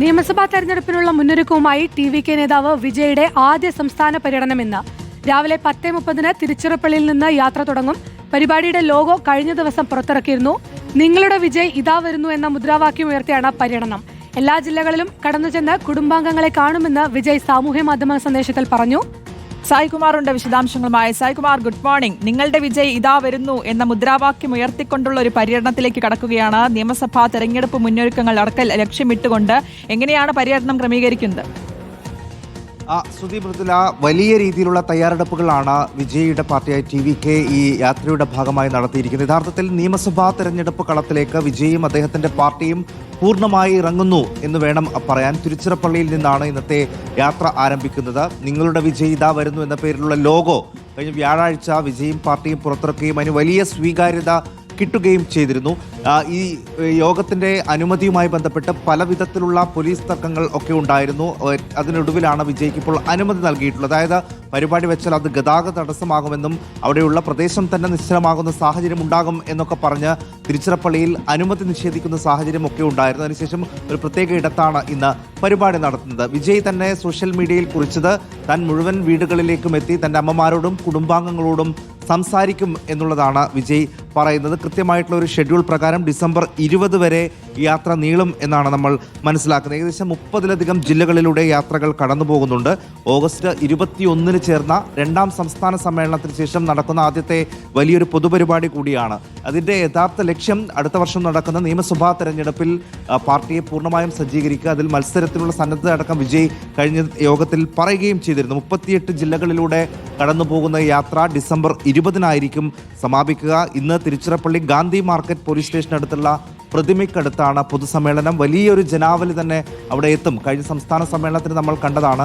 നിയമസഭാ തെരഞ്ഞെടുപ്പിനുള്ള മുന്നൊരുക്കവുമായി T V K നേതാവ് വിജയുടെ ആദ്യ സംസ്ഥാന പര്യടനം ഇന്ന്. രാവിലെ പത്തേ മുപ്പതിന് തിരുച്ചിറപ്പള്ളിയിൽ നിന്ന് യാത്ര തുടങ്ങും. പരിപാടിയുടെ ലോഗോ കഴിഞ്ഞ ദിവസം പുറത്തിറക്കിയിരുന്നു. നിങ്ങളുടെ വിജയ് ഇതാ വരുന്നു എന്ന മുദ്രാവാക്യം ഉയർത്തിയാണ് പര്യടനം. എല്ലാ ജില്ലകളിലും കടന്നുചെന്ന് കുടുംബാംഗങ്ങളെ കാണുമെന്ന് വിജയ് സാമൂഹ്യ മാധ്യമ സന്ദേശത്തിൽ പറഞ്ഞു. സായ്കുമാറുണ്ട് വിശദാംശങ്ങളുമായി. സായികുമാർ ഗുഡ് മോർണിംഗ് നിങ്ങളുടെ വിജയ് ഇതാ വരുന്നു എന്ന മുദ്രാവാക്യം ഉയർത്തിക്കൊണ്ടുള്ള ഒരു പര്യടനത്തിലേക്ക് കടക്കുകയാണ് നിയമസഭാ തെരഞ്ഞെടുപ്പ് മുന്നൊരുക്കങ്ങൾ അടക്കൽ ലക്ഷ്യമിട്ടുകൊണ്ട്. എങ്ങനെയാണ് പര്യടനം ക്രമീകരിക്കുന്നത്? സുദീപ് മൃദുല വലിയ രീതിയിലുള്ള തയ്യാറെടുപ്പുകളാണ് വിജയിയുടെ പാർട്ടിയായ ടി വി കെ ഈ യാത്രയുടെ ഭാഗമായി നടത്തിയിരിക്കുന്നത്. യഥാർത്ഥത്തിൽ നിയമസഭാ തെരഞ്ഞെടുപ്പ് കളത്തിലേക്ക് വിജയും അദ്ദേഹത്തിന്റെ പാർട്ടിയും പൂർണമായി ഇറങ്ങുന്നു എന്ന് വേണം പറയാൻ. തിരുച്ചിറപ്പള്ളിയിൽ നിന്നാണ് ഇന്നത്തെ യാത്ര ആരംഭിക്കുന്നത്. നിങ്ങളുടെ വിജയ് ഇതാ വരുന്നു എന്ന പേരിലുള്ള ലോഗോ കഴിഞ്ഞ വ്യാഴാഴ്ച വിജയും പാർട്ടിയും പുറത്തിറക്കുകയും അതിന് വലിയ സ്വീകാര്യത കിട്ടുകയും ചെയ്തിരുന്നു. ഈ യോഗത്തിന്റെ അനുമതിയുമായി ബന്ധപ്പെട്ട് പല വിധത്തിലുള്ള പോലീസ് തർക്കങ്ങൾ ഒക്കെ ഉണ്ടായിരുന്നു. അതിനൊടുവിലാണ് വിജയ്ക്ക് ഇപ്പോൾ അനുമതി നൽകിയിട്ടുള്ളത്. അതായത് പരിപാടി വെച്ചാൽ അത് ഗതാഗത തടസ്സമാകുമെന്നും അവിടെയുള്ള പ്രദേശം തന്നെ നിശ്ചലമാകുന്ന സാഹചര്യം ഉണ്ടാകും എന്നൊക്കെ പറഞ്ഞ് തിരുച്ചിറപ്പള്ളിയിൽ അനുമതി നിഷേധിക്കുന്ന സാഹചര്യം ഒക്കെ ഉണ്ടായിരുന്നു. അതിനുശേഷം ഒരു പ്രത്യേക ഇടത്താണ് ഇന്ന് പരിപാടി നടത്തുന്നത്. വിജയ് തന്നെ സോഷ്യൽ മീഡിയയിൽ കുറിച്ചത് താൻ മുഴുവൻ വീടുകളിലേക്കും എത്തി തന്റെ അമ്മമാരോടും കുടുംബാംഗങ്ങളോടും സംസാരിക്കും എന്നുള്ളതാണ് വിജയ് പറയുന്നത് കൃത്യമായിട്ടുള്ള ഒരു ഷെഡ്യൂൾ പ്രകാരം ഡിസംബർ ഇരുപത് വരെ യാത്ര നീളും എന്നാണ് നമ്മൾ മനസ്സിലാക്കുന്നത്. ഏകദേശം മുപ്പതിലധികം ജില്ലകളിലൂടെ യാത്രകൾ കടന്നു പോകുന്നുണ്ട്. ഓഗസ്റ്റ് ഇരുപത്തിയൊന്നിന് ചേർന്ന രണ്ടാം സംസ്ഥാന സമ്മേളനത്തിന് ശേഷം നടക്കുന്ന ആദ്യത്തെ വലിയൊരു പൊതുപരിപാടി കൂടിയാണ്. അതിന്റെ യഥാർത്ഥ ലക്ഷ്യം അടുത്ത വർഷം നടക്കുന്ന നിയമസഭാ തെരഞ്ഞെടുപ്പിൽ പാർട്ടിയെ പൂർണമായും സജ്ജീകരിക്കുക അതിൽ മത്സരത്തിനുള്ള സന്നദ്ധത അടക്കം വിജയ് കഴിഞ്ഞ യോഗത്തിൽ പറയുകയും ചെയ്തിരുന്നു. മുപ്പത്തിയെട്ട് ജില്ലകളിലൂടെ കടന്നു പോകുന്ന യാത്ര ഡിസംബർ ഇരുപതിനായിരിക്കും സമാപിക്കുക. ഇന്ന് തിരുച്ചിറപ്പള്ളി ഗാന്ധി മാർക്കറ്റ് പോലീസ് സ്റ്റേഷനടുത്തുള്ള പ്രതിമയ്ക്കടുത്താണ് പൊതുസമ്മേളനം. വലിയൊരു ജനാവലി തന്നെ അവിടെ എത്തും. കഴിഞ്ഞ സംസ്ഥാന സമ്മേളനത്തിന് നമ്മൾ കണ്ടതാണ്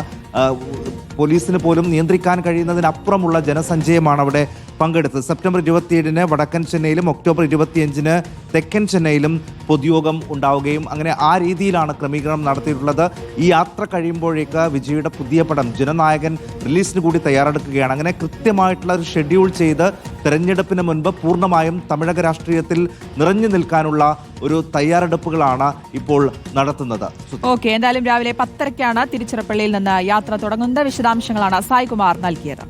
പോലീസിന് പോലും നിയന്ത്രിക്കാൻ കഴിയുന്നതിനപ്പുറമുള്ള ജനസഞ്ചയമാണ് അവിടെ പങ്കെടുത്തത്. സെപ്റ്റംബർ ഇരുപത്തിയേഴിന് വടക്കൻ ചെന്നൈയിലും ഒക്ടോബർ ഇരുപത്തിയഞ്ചിന് തെക്കൻ ചെന്നൈയിലും പൊതുയോഗം ഉണ്ടാവുകയും അങ്ങനെ ആ രീതിയിലാണ് ക്രമീകരണം നടത്തിയിട്ടുള്ളത്. ഈ യാത്ര കഴിയുമ്പോഴേക്ക് വിജയുടെ പുതിയ പടം ജനനായകൻ റിലീസിന് കൂടി തയ്യാറെടുക്കുകയാണ്. അങ്ങനെ കൃത്യമായിട്ടുള്ള ഒരു ഷെഡ്യൂൾ ചെയ്ത് തെരഞ്ഞെടുപ്പിന് മുൻപ് പൂർണമായും തമിഴക രാഷ്ട്രീയത്തിൽ നിറഞ്ഞു നിൽക്കാനുള്ള ഒരു തയ്യാറെടുപ്പുകളാണ് ഇപ്പോൾ നടത്തുന്നത്. ഓക്കെ എന്തായാലും രാവിലെ പത്തരയ്ക്കാണ് തിരുച്ചിറപ്പള്ളിയിൽ നിന്ന് യാത്ര തുടങ്ങുന്ന വിശദാംശങ്ങളാണ് സായ്കുമാർ നൽകിയത്.